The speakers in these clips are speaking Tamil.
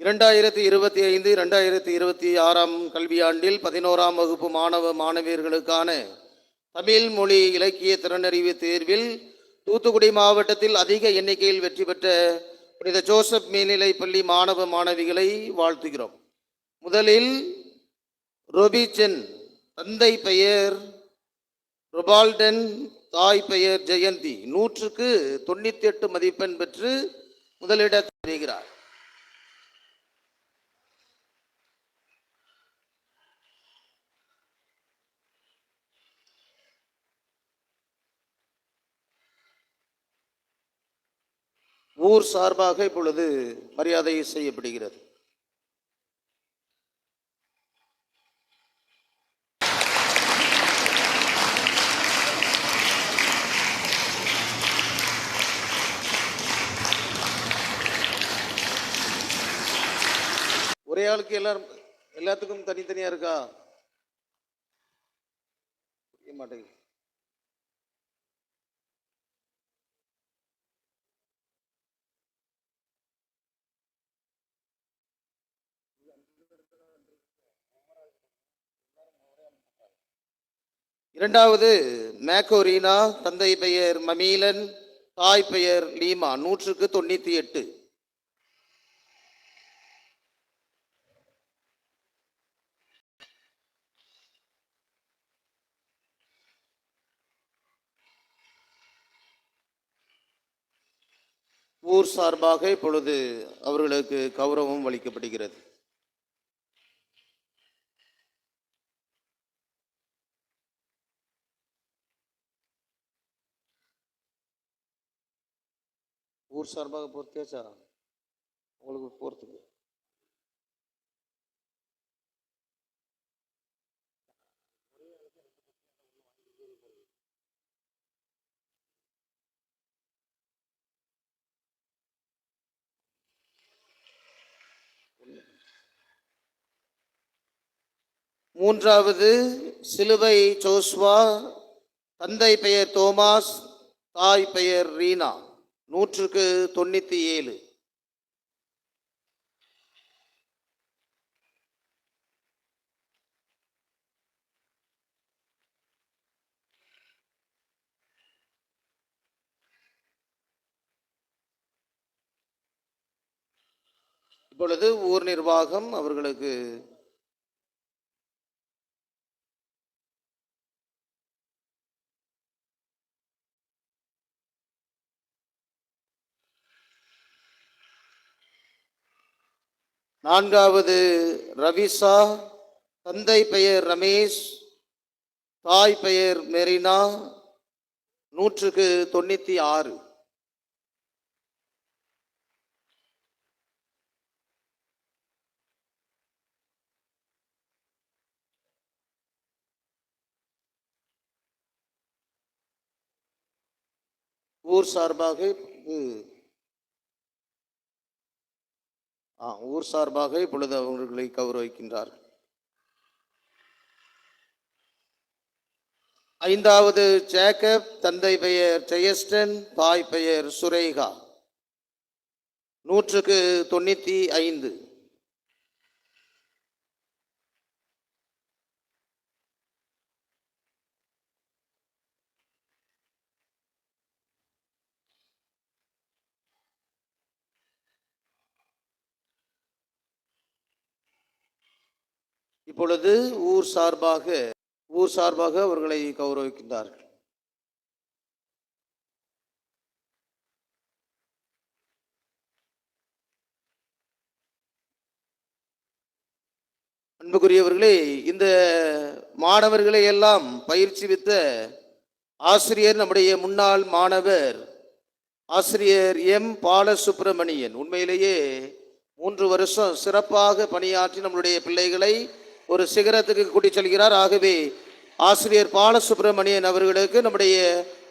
இரண்டாயிரத்தி இருபத்தி ஐந்து இரண்டாயிரத்தி இருபத்தி ஆறாம் கல்வியாண்டில் பதினோராம் வகுப்பு மாணவ மாணவியர்களுக்கான தமிழ் மொழி இலக்கிய திறனறிவு தேர்வில் தூத்துக்குடி மாவட்டத்தில் அதிக எண்ணிக்கையில் வெற்றி பெற்ற புனித ஜோசப் மேல்நிலை பள்ளி மாணவ மாணவிகளை வாழ்த்துகிறோம். முதலில் ரொபிச்சென் தந்தை பெயர் ரொபால்டன் தாய் பெயர் ஜெயந்தி. நூற்றுக்கு தொண்ணூற்றி எட்டு மதிப்பெண் பெற்று முதலிடத்தை பெறுகிறார் ஊர் சார்பாக இப்பொழுது மரியாதை செய்யப்படுகிறது. ஒரே ஆளுக்கு எல்லாரும் எல்லாத்துக்கும் தனித்தனியா இருக்கா? புரிய மாட்டேங்குது. இரண்டாவது மேக்கோரீனா தந்தை பெயர் மமீலன் தாய் பெயர் லீமா நூற்றுக்கு தொண்ணூத்தி எட்டு. ஊர் சார்பாக இப்பொழுது அவர்களுக்கு கௌரவம் அளிக்கப்படுகிறது. ஊர் சார்பாக பொறுத்தியாச்சா? உங்களுக்கு போகிறதுக்கு மூன்றாவது சிலுவை ஜோஸ்வா தந்தை பெயர் தோமாஸ் தாய் பெயர் ரீனா. நூற்றுக்கு தொண்ணூத்தி ஏழு. இப்பொழுது ஊர் நிர்வாகம் அவர்களுக்கு நான்காவது ரவிசா தந்தை பெயர் ரமேஷ் தாய் பெயர் மெரினா நூற்றுக்கு தொண்ணூத்தி ஆறு. ஊர் சார்பாக ஊர் சார்பாக இப்பொழுது அவர்களை கௌரவிக்கின்றார் ஐந்தாவது ஜேக்கப் தந்தை பெயர் ஜெயஸ்டன் தாய் பெயர் சுரேகா. நூற்றுக்கு தொண்ணூற்றி ஐந்து. இப்பொழுது ஊர் சார்பாக ஊர் சார்பாக அவர்களை கௌரவிக்கின்றார்கள். அன்புக்குரியவர்களே இந்த மாணவர்களை எல்லாம் பயிற்சி வித்த ஆசிரியர் நம்முடைய முன்னாள் மாணவர் ஆசிரியர் எம். பாலசுப்பிரமணியன் உண்மையிலேயே மூன்று வருஷம் சிறப்பாக பணியாற்றி நம்மளுடைய பிள்ளைகளை ஒரு சிகரத்துக்கு கூட்டி செல்கிறார் ஆகவே ஆசிரியர் பாலசுப்பிரமணியன் அவர்களுக்கு நம்முடைய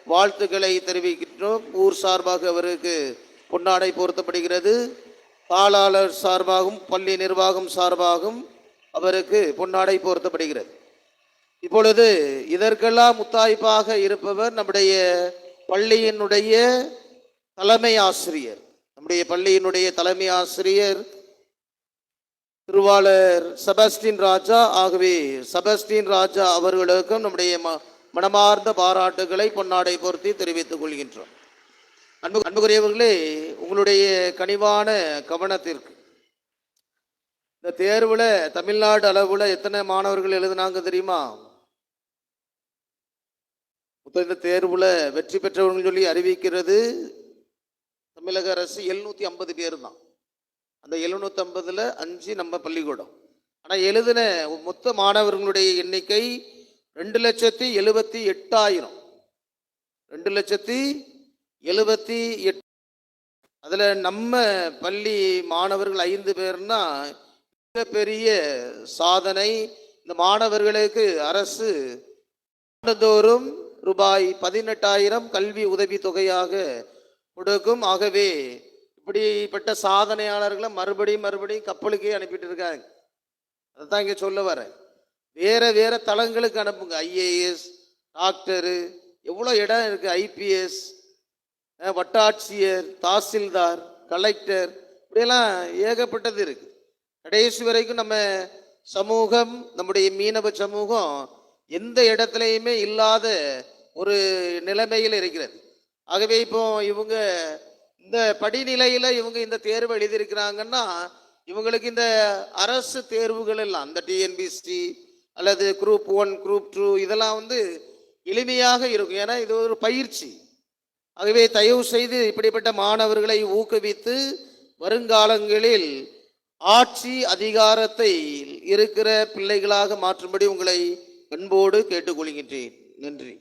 வாழ்த்துக்களை தெரிவிக்கின்றோம். ஊர் சார்பாக அவருக்கு பொன்னாடை பொருத்தப்படுகிறது. தாளாளர் சார்பாகவும் பள்ளி நிர்வாகம் சார்பாகவும் அவருக்கு பொன்னாடை பொருத்தப்படுகிறது. இப்பொழுது இதற்கெல்லாம் முத்தாய்ப்பாக இருப்பவர் நம்முடைய பள்ளியினுடைய தலைமை ஆசிரியர். நம்முடைய பள்ளியினுடைய தலைமை ஆசிரியர் திருவாளர் செபஸ்டின் ராஜா. ஆகவே செபஸ்டின் ராஜா அவர்களுக்கும் நம்முடைய ம- மனமார்ந்த பாராட்டுகளை பொன்னாடை பொருத்தி தெரிவித்துக் கொள்கின்றோம். அன்பு அன்புக்குரியவர்களே உங்களுடைய கனிவான கவனத்திற்கு. இந்த தேர்வில் தமிழ்நாடு அளவில் எத்தனை மாணவர்கள் எழுதினாங்க தெரியுமா? இந்த தேர்வில் வெற்றி பெற்றவர்கள் சொல்லி அறிவிக்கிறது தமிழக அரசு எழுநூற்றி ஐம்பது பேர் தான். அந்த எழுநூற்றம்பதில் அஞ்சு நம்ம பள்ளிக்கூடம். ஆனால் எழுதின மொத்த மாணவர்களுடைய எண்ணிக்கை ரெண்டு லட்சத்தி எழுபத்தி எட்டாயிரம். ரெண்டு லட்சத்தி எழுபத்தி எட்டு அதில் நம்ம பள்ளி மாணவர்கள் ஐந்து பேர்னா மிகப்பெரிய சாதனை. இந்த மாணவர்களுக்கு அரசு ஆண்டுதோறும் ரூபாய் பதினெட்டாயிரம் கல்வி உதவி தொகையாக கொடுக்கும். ஆகவே இப்படிப்பட்ட சாதனையாளர்களை மறுபடியும் மறுபடியும் கப்பலுக்கே அனுப்பிட்டு இருக்காங்க அதான் இங்கே சொல்ல வரேன். வேற வேற தளங்களுக்கு அனுப்புங்க. ஐஏஎஸ் டாக்டரு எவ்வளோ இடம் இருக்கு? ஐபிஎஸ் வட்டாட்சியர் தாசில்தார் கலெக்டர் இப்படியெல்லாம் ஏகப்பட்டது இருக்கு. கடைசி வரைக்கும் நம்ம சமூகம் நம்முடைய மீனவ சமூகம் எந்த இடத்துலையுமே இல்லாத ஒரு நிலைமையில் இருக்கிறது. ஆகவே இப்போ இவங்க இந்த படிநிலையில இவங்க இந்த தேர்வு எழுதியிருக்கிறாங்கன்னா இவங்களுக்கு இந்த அரசு தேர்வுகள் எல்லாம் இந்த டிஎன்பிசி அல்லது குரூப் ஒன் குரூப் டூ இதெல்லாம் வந்து எளிமையாக இருக்கும். ஏன்னா இது ஒரு பயிற்சி. ஆகவே தயவு செய்து இப்படிப்பட்ட மாணவர்களை ஊக்குவித்து வருங்காலங்களில் ஆட்சி அதிகாரத்தை இருக்கிற பிள்ளைகளாக மாற்றும்படி உங்களை அன்போடு கேட்டுக்கொள்கின்றேன். நன்றி.